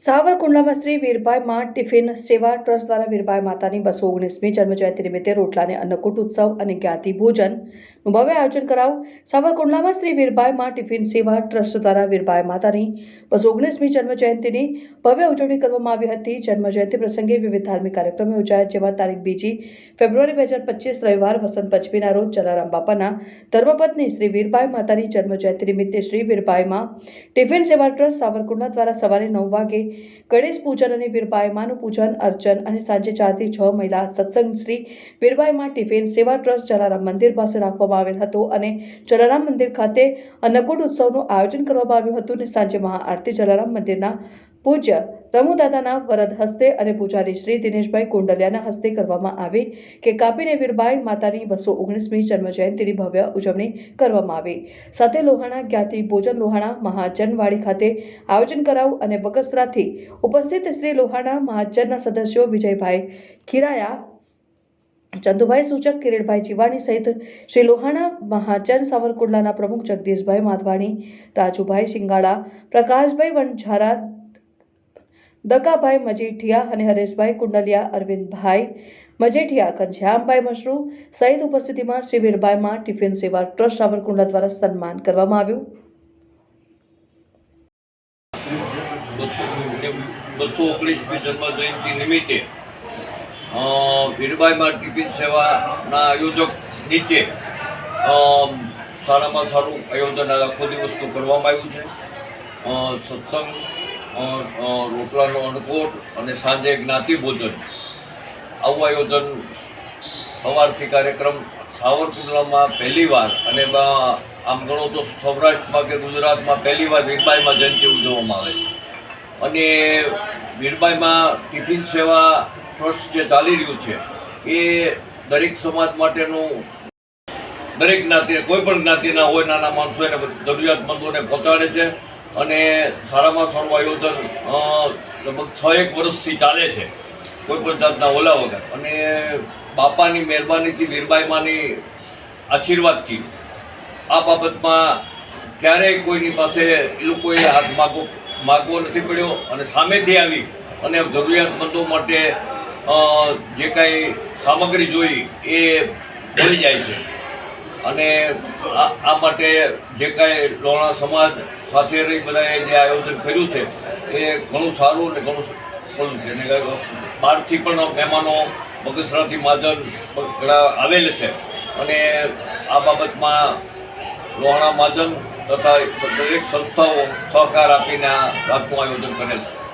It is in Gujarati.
સાવરકુંડલામાં શ્રી વીરભાઈ માં ટિફિન સેવા ટ્રસ્ટ દ્વારા વીરભાઈ માતાની બસો ઓગણીસમી જન્મજયંતિ નિમિત્તે રોટલાને અન્નકૂટ ઉત્સવ અને જ્ઞાતિ ભોજનનું ભવ્ય આયોજન કરાવું સાવરકુંડલામાં શ્રી વીરભાઈ માં ટિફિન સેવા ટ્રસ્ટ દ્વારા વીરભાઈ માતાની બસો ઓગણીસમી જન્મજયંતિની ભવ્ય ઉજવણી કરવામાં આવી હતી. જન્મજયંતિ પ્રસંગે વિવિધ ધાર્મિક કાર્યક્રમો યોજાયા, જેમાં તારીખ બીજી ફેબ્રુઆરી બે હજાર પચીસ રવિવાર વસંત પંચમીના રોજ જલારામ બાપાના ધર્મપત્ની શ્રી વીરભાઈ માતાની જન્મજયંતિ નિમિત્તે શ્રી વીરબાઈમાં ટિફિન સેવા ટ્રસ્ટ સાવરકુંડલા દ્વારા સવારે નવ વાગે ગણેશ પૂજન અને વીરબાઈમાનું પૂજન, અર્ચન અને સાંજે ચારથી છ મહિલા સત્સંગ શ્રી વીરબાઈમાં ટિફિન સેવા ટ્રસ્ટ જલારામ મંદિર પાસે રાખવામાં આવેલ હતો અને જલારામ મંદિર ખાતે અન્નકૂટ ઉત્સવનું આયોજન કરવામાં આવ્યું હતું અને સાંજે મહાઆરતી જલારામ મંદિરના પૂજ્ય રમુદાદાના વરદ હસ્તે અને પૂજારી શ્રી દિનેશભાઈ કુંડલિયાના હસ્તે કરવામાં આવી કે કાપીને વીરબાઈ માતાની બસો ઓગણીસમી જન્મજયંતિની ભવ્ય ઉજવણી કરવામાં આવી. સાથે લોહાણા જ્ઞાતિ ભોજન લોહાણા મહાજનવાડી ખાતે આયોજન કરાવું અને બગસરાથી ઉપસ્થિત શ્રી લોહાણા મહાજનના સદસ્યો વિજયભાઈ ખીરાયા, ચંદુભાઈ સૂચક, કિરીટભાઈ જીવાણી સહિત શ્રી લોહાણા મહાજન સાવરકુંડલાના પ્રમુખ જગદીશભાઈ માધવાણી, રાજુભાઈ શિંગાળા પ્રકાશભાઈ વણઝારા દકાભાઈ મજીઠિયા અને હરેશભાઈ કુંડલિયા અરવિંદભાઈ મજેઠિયા ઘનશ્યામભાઈ મશરૂ સહિત ઉપસ્થિતિમાં શ્રી વીરબાઈમાં ટિફિન સેવા ટ્રસ્ટ સાવરકુંડલા દ્વારા સન્માન કરવામાં આવ્યું. બસો ઓગણીસમી જન્મજયંતિ નિમિત્તે અ, ટિફિન સેવાના આયોજક નીચે સારામાં સારું આયોજન આખો દિવસનું કરવામાં આવ્યું છે. સત્સંગ રોટલાનો અણકોટ અને સાંજે જ્ઞાતિ ભોજન. આવું આયોજન સવારથી કાર્યક્રમ સાવરકુંડલામાં પહેલીવાર અને એમાં આમ ગણો તો સૌરાષ્ટ્રમાં કે ગુજરાતમાં પહેલીવાર વીરબાઈમાં જયંતિ ઉજવવામાં આવે છે. અને વીરબાઈમાં ટિફિન સેવા ટ્રસ્ટ જે ચાલી રહ્યું છે, એ દરેક સમાજ માટેનું, દરેક જ્ઞાતિ, કોઈ પણ જ્ઞાતિના હોય, નાના માણસો એને જરૂરિયાતમંદોને પહોંચાડે છે. અને સારામાં સારું આયોજન લગભગ છ એક વર્ષથી ચાલે છે, કોઈ પણ જાતના ઓલા વગર. અને બાપાની મહેરબાનીથી વીરબાઈમાની આશીર્વાદથી આ બાબતમાં ક્યારેય કોઈની પાસે એ લોકોએ હાથ માગવો માગવો નથી પડ્યો અને સામેથી આવી અને જરૂરિયાતમંદો માટે જે કાંઈ સામગ્રી જોઈ એ મળી જાય છે. અને આ માટે જે કાંઈ લોણા સમાજ સાથે રહી બધાએ જે આયોજન કર્યું છે, એ ઘણું સારું અને ઘણું ઓલું છે. અને બહારથી પણ મહેમાનો બગસરાથી માજન ઘણા આવેલ છે. અને આ બાબતમાં લોહાણા માજન તથા દરેક સંસ્થાઓ સહકાર આપીને આ વાતનું આયોજન કરેલ છે.